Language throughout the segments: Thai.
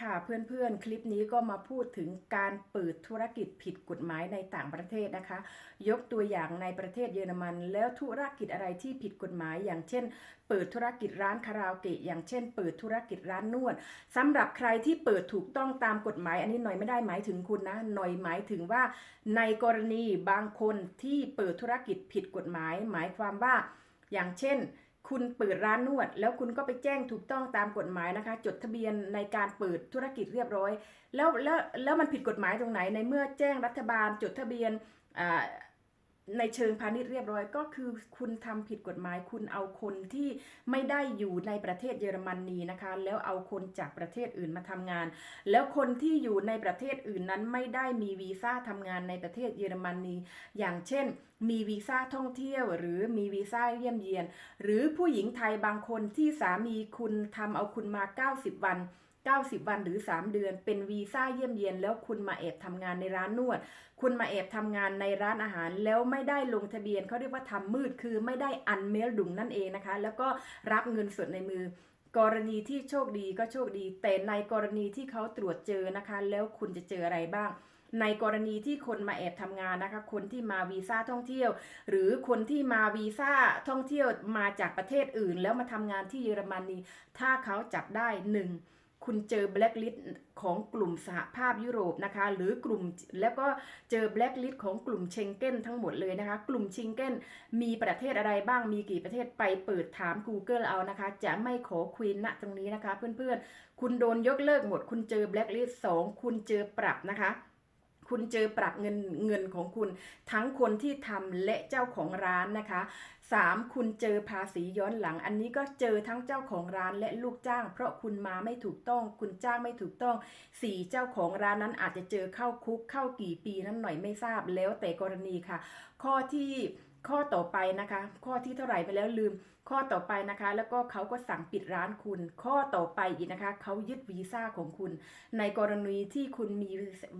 ค่ะเพื่อนๆ คลิปนี้ก็มาพูดถึงการเปิดธุรกิจผิดกฎหมายในต่างประเทศนะคะ ยกตัวอย่างในประเทศเยอรมัน แล้วธุรกิจอะไรที่ผิดกฎหมาย อย่างเช่น เปิดธุรกิจร้านคาราโอเกะอย่างเช่น เปิดธุรกิจร้านนวดสำหรับใครที่เปิดถูกต้องตามกฎหมาย อันนี้หน่อยไม่ได้หมายถึงคุณนะหน่อยหมายถึงว่าในกรณีบางคนที่เปิดธุรกิจผิดกฎหมาย หมายความว่าอย่างเช่น คุณเปิดร้านนวด แล้วคุณก็ไปแจ้งถูกต้องตามกฎหมายนะคะ จดทะเบียนในการเปิดธุรกิจเรียบร้อย แล้วแล้วแล้วมันผิดกฎหมายตรงไหนในเมื่อแจ้งรัฐบาลจดทะเบียนอ่า ในเชิงพาณิชย์เรียบร้อยก็คือคุณทำผิดกฎหมาย คุณเอาคนที่ไม่ได้อยู่ในประเทศเยอรมนีนะคะ แล้วเอาคนจากประเทศอื่นมาทำงาน แล้วคนที่อยู่ในประเทศอื่นนั้นไม่ได้มีวีซ่าทำงานในประเทศเยอรมนีอย่างเช่น มีวีซ่าท่องเที่ยวหรือมีวีซ่าเยี่ยมเยียน หรือผู้หญิงไทยบางคนที่สามีคุณทำเอาคุณมา 90 วัน 90 วันหรือ 3 เดือน เป็นวีซ่าเยี่ยมเยียน แล้วคุณมาแอบทำงานในร้านนวด คุณมาแอบทำงานในร้านอาหาร แล้วไม่ได้ลงทะเบียนเขาเรียกว่าทำมืดคือไม่ได้อันเมลดุงนั่นเองนะคะ แล้วก็รับเงินสดในมือกรณีที่โชคดีก็โชคดี แต่ในกรณีที่เขาตรวจเจอนะคะ แล้วคุณจะเจออะไรบ้าง ในกรณีที่คนมาแอบทำงานนะคะ คนที่มาวีซ่าท่องเที่ยว หรือคนที่มาวีซ่าท่องเที่ยวมาจากประเทศอื่น แล้วมาทำงานที่เยอรมนีถ้าเขาจับได้หนึ่ง คุณเจอแบล็คลิสต์ของกลุ่มสหภาพยุโรปนะคะหรือกลุ่มแล้วก็เจอแบล็คลิสต์ของกลุ่มเชงเก้นทั้งหมดเลยนะคะ กลุ่มเชงเก้นมีประเทศอะไรบ้างมีกี่ประเทศไปเปิดถาม Google เอานะคะ จะไม่ขอควีนณตรงนี้นะคะ เพื่อนๆ คุณโดนยกเลิกหมด คุณเจอแบล็คลิสต์สองคุณเจอปรับนะคะ คุณเจอปรับเงินเงินของคุณ ทั้งคนที่ทำและเจ้าของร้านนะคะ 3. คุณเจอภาษีย้อนหลัง อันนี้ก็เจอทั้งเจ้าของร้านและลูกจ้าง เพราะคุณมาไม่ถูกต้อง คุณจ้างไม่ถูกต้อง 4. เจ้าของร้านนั้นอาจจะเจอเข้าคุกเข้ากี่ปีนั้นหน่อยไม่ทราบแล้วแต่กรณีค่ะ ข้อที่ ข้อต่อไปนะคะ ข้อที่เท่าไหร่ไปแล้วลืม ข้อต่อไปนะคะ แล้วก็เขาก็สั่งปิดร้านคุณ ข้อต่อไปอีกนะคะเขายึดวีซ่าของคุณ ในกรณีที่คุณมี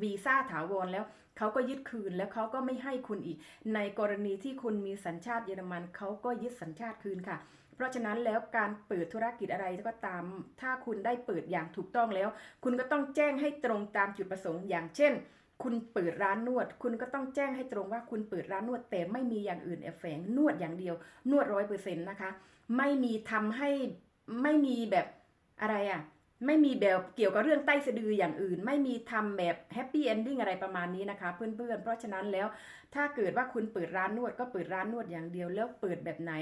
วีซ่าถาวรแล้วเขาก็ยึดคืนแล้วเขาก็ไม่ให้คุณอีก ในกรณีที่คุณมีสัญชาติเยอรมันเขาก็ยึดสัญชาติคืนค่ะ เพราะฉะนั้นแล้วการเปิดธุรกิจอะไรก็ตาม ถ้าคุณได้เปิดอย่างถูกต้องแล้ว คุณก็ต้องแจ้งให้ตรงตามจุดประสงค์อย่างเช่น คุณเปิดร้านนวด คุณก็ต้องแจ้งให้ตรงว่าคุณเปิดร้านนวด แต่ไม่มีอย่างอื่นแอบแฝงนวดอย่างเดียว นวดร้อยเปอร์เซ็นต์นะคะ ไม่มีทำให้ไม่มีแบบอะไรอะ่ะไม่มีแบบเกี่ยวกับเรื่องใต้สะดืออย่างอื่น ไม่มีทำแบบแฮปปี้เอนดิ้งอะไรประมาณนี้นะคะ เพื่อนๆ เพราะฉะนั้นแล้วถ้าเกิดว่าคุณเปิดร้านนวดก็เปิดร้านนวดอย่างเดียว แล้วเปิดแบบไหน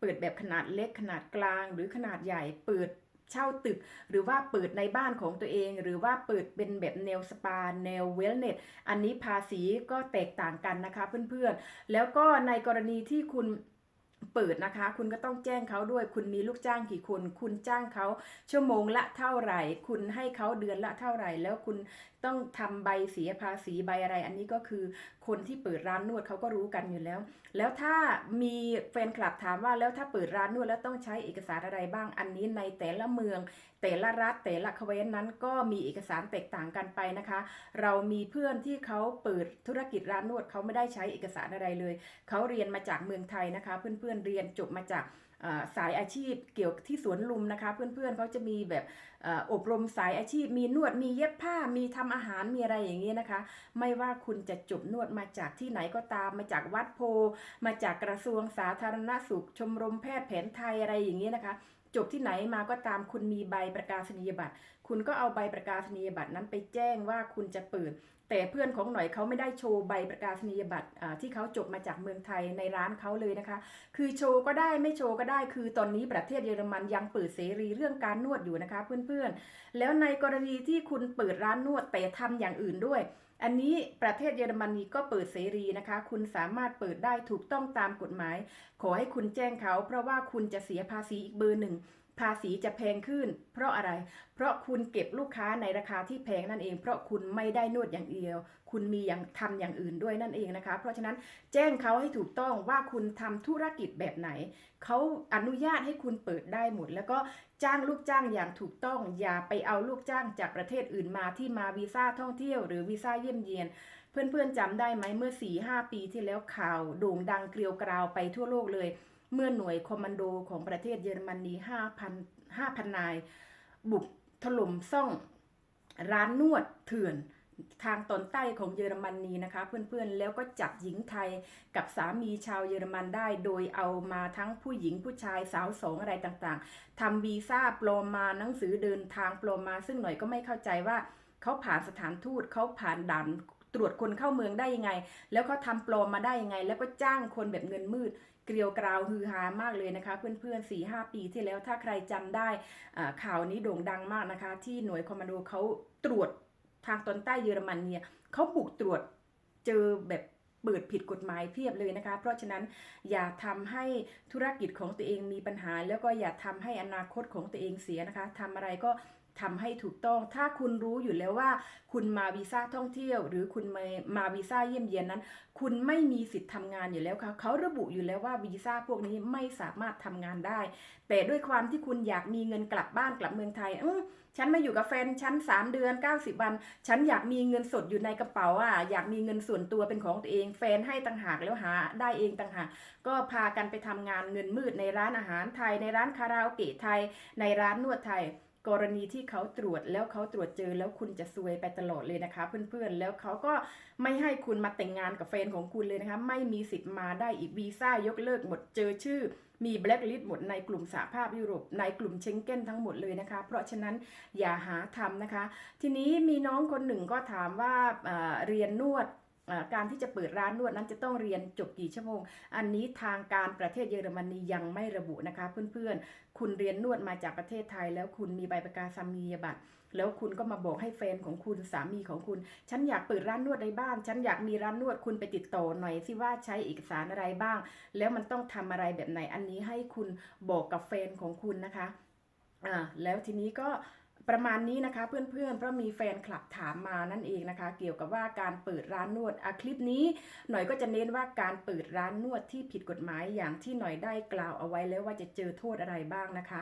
เปิดแบบขนาดเล็กขนาดกลางหรือขนาดใหญ่ เปิด เช่าตึก หรือว่าเปิดในบ้านของตัวเอง หรือว่าเปิดเป็นแบบแนวสปาแนวเวลเนสอันนี้ภาษีก็แตกต่างกันนะคะเพื่อนๆ แล้วก็ในกรณีที่คุณเปิดนะคะ คุณก็ต้องแจ้งเขาด้วย คุณมีลูกจ้างกี่คน คุณจ้างเขาชั่วโมงละเท่าไหร่ คุณให้เขาเดือนละเท่าไหร่ แล้วคุณต้องทำใบเสียภาษีใบอะไร อันนี้ก็คือ คนที่เปิดร้านนวดเขาก็รู้กันอยู่แล้ว แล้วถ้ามีแฟนคลับถามว่าแล้วถ้าเปิดร้านนวดแล้วต้องใช้เอกสารอะไรบ้าง อันนี้ในแต่ละเมือง แต่ละรัฐแต่ละคเวนนั้นก็มีเอกสารแตกต่างกันไปนะคะ เรามีเพื่อนที่เขาเปิดธุรกิจร้านนวดเขาไม่ได้ใช้เอกสารอะไรเลย เขาเรียนมาจากเมืองไทยนะคะ เพื่อนๆเรียนจบมาจาก สายอาชีพเกี่ยวที่สวนลุมนะคะ เพื่อนๆเขาจะมีแบบอออบรมสายอาชีพ มีนวดมีเย็บผ้ามีทำอาหารมีอะไรอย่างนี้นะคะ ไม่ว่าคุณจะจบนวดมาจากที่ไหนก็ตาม มาจากวัดโพ มาจากกระทรวงสาธารณสุขชมรมแพทย์แผนไทยอะไรอย่างนี้นะคะ จบที่ไหนมาก็ตามคุณมีใบประกาศนียบัตร คุณก็เอาใบประกาศนียบัตรนั้นไปแจ้งว่าคุณจะเปิด แต่เพื่อนของหน่อยเขาไม่ได้โชว์ใบประกาศนียบัตรที่เขาจบมาจากเมืองไทยในร้านเขาเลยนะคะ คือโชว์ก็ได้ไม่โชว์ก็ได้ คือตอนนี้ประเทศเยอรมันยังเปิดเสรีเรื่องการนวดอยู่นะคะเพื่อนๆ แล้วในกรณีที่คุณเปิดร้านนวดแต่ทำอย่างอื่นด้วย อันนี้ประเทศเยอรมนีก็เปิดเสรีนะคะ คุณสามารถเปิดได้ถูกต้องตามกฎหมาย ขอให้คุณแจ้งเขา เพราะว่าคุณจะเสียภาษีอีกเบอร์หนึ่ง ภาษีจะแพงขึ้น เพราะอะไร เพราะคุณเก็บลูกค้าในราคาที่แพงนั่นเอง เพราะคุณไม่ได้นวดอย่างเดียว คุณมีอย่างทำอย่างอื่นด้วยนั่นเองนะคะ เพราะฉะนั้นแจ้งเขาให้ถูกต้องว่าคุณทำธุรกิจแบบไหน เขาอนุญาตให้คุณเปิดได้หมด แล้วก็จ้างลูกจ้างอย่างถูกต้อง อย่าไปเอาลูกจ้างจากประเทศอื่นมาที่มาวีซ่าท่องเที่ยวหรือวีซ่าเยี่ยมเยียนเพื่อนๆจำได้ไหมเมื่อ4-5ปีที่แล้วข่าวโด่งดังเกลียวกราวไปทั่วโลกเลย เมื่อหน่วยคอมมานโดของประเทศเยอรมนี5,000 5,000 นาย บุกถล่มซ่องร้านนวดเถื่อนทางตอนใต้ของเยอรมนีนะคะ เพื่อนๆแล้วก็จับหญิงไทยกับสามีชาวเยอรมันได้ โดยเอามาทั้งผู้หญิงผู้ชายสาวสองอะไรต่างๆทำวีซ่าปลอมมาหนังสือเดินทางปลอมมา ซึ่งหน่อยก็ไม่เข้าใจว่าเขาผ่านสถานทูตเขาผ่านด่าน ตรวจคนเข้าเมืองได้ยังไง แล้วเขาทำปลอมมาได้ยังไง แล้วก็จ้างคนแบบเงินมืด เกลียวกราวฮือฮามากเลยนะคะ เพื่อนๆ4ีหปีที่แล้วถ้าใครจำได้ข่าวนี้โด่งดังมากนะคะ ที่หน่วยคอมมานโดเขาตรวจทางตอนใต้เยอรมันเนี่ยเขาบุกตรวจเจอแบบเปิดผิดกฎหมายเพียบเลยนะคะ เพราะฉะนั้นอย่าทำให้ธุรกิจของตัวเองมีปัญหา แล้วก็อย่าทำให้อนาคตของตัวเองเสียนะคะทำอะไรก็ ทำให้ถูกต้อง ถ้าคุณรู้อยู่แล้วว่า คุณมาวีซ่าท่องเที่ยว หรือคุณมามาวีซ่าเยี่ยมเยียนนั้น คุณไม่มีสิทธิ์ทำงานอยู่แล้วค่ะเขาระบุอยู่แล้วว่าวีซ่าพวกนี้ไม่สามารถทำงานได้ แต่ด้วยความที่คุณอยากมีเงินกลับบ้านกลับเมืองไทยอืฉันมาอยู่กับแฟนฉัน 3 เดือน 90 วัน ฉันอยากมีเงินสดอยู่ในกระเป๋าอะอยากมีเงินส่วนตัวเป็นของตัวเอง แฟนให้ต่างหากแล้วหาได้เองต่างหากก็พากันไปทำงานเงินมืดในร้านอาหารไทย ในร้านคาราโอเกะไทย ในร้านนวดไทย กรณีที่เขาตรวจแล้วเขาตรวจเจอแล้วคุณจะซวยไปตลอดเลยนะคะ เพื่อนๆ แล้วเขาก็ไม่ให้คุณมาแต่งงานกับแฟนของคุณเลยนะคะ ไม่มีสิทธิ์มาได้อีกวีซ่ายกเลิกหมดเจอชื่อ มีแบล็คลิสต์หมดในกลุ่มสหภาพยุโรป ในกลุ่มเชงเก้นทั้งหมดเลยนะคะ เพราะฉะนั้นอย่าหาทำนะคะ ทีนี้มีน้องคนหนึ่งก็ถามว่าเอ่อเรียนนวด การที่จะเปิดร้านนวดนั้นจะต้องเรียนจบกี่ชั่วโมง อันนี้ทางการประเทศเยอรมนียังไม่ระบุนะคะเพื่อนๆ คุณเรียนนวดมาจากประเทศไทย แล้วคุณมีใบประกาศนียบัตรแล้วคุณก็มาบอกให้แฟนของคุณสามีของคุณ ฉันอยากเปิดร้านนวดในบ้าน ฉันอยากมีร้านนวดคุณไปติดต่อหน่อยสิว่าใช้เอกสารอะไรบ้าง แล้วมันต้องทำอะไรแบบไหนอันนี้ให้คุณบอกกับแฟนของคุณนะคะอ่าแล้วทีนี้ก็ ประมาณนี้นะคะเพื่อนๆ เพราะมีแฟนคลับถามมานั่นเองนะคะ เกี่ยวกับว่าการเปิดร้านนวดอะคลิปนี้ หน่อยก็จะเน้นว่าการเปิดร้านนวดที่ผิดกฎหมายอย่างที่หน่อยได้กล่าวเอาไว้แล้วว่าจะเจอโทษอะไรบ้างนะคะ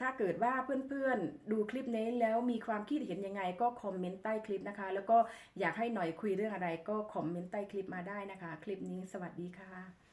ถ้าเกิดว่าเพื่อนๆดูคลิปนี้แล้วมีความคิดเห็นยังไงก็คอมเมนต์ใต้คลิปนะคะ แล้วก็อยากให้หน่อยคุยเรื่องอะไรก็คอมเมนต์ใต้คลิปมาได้นะคะ คลิปนี้สวัสดีค่ะ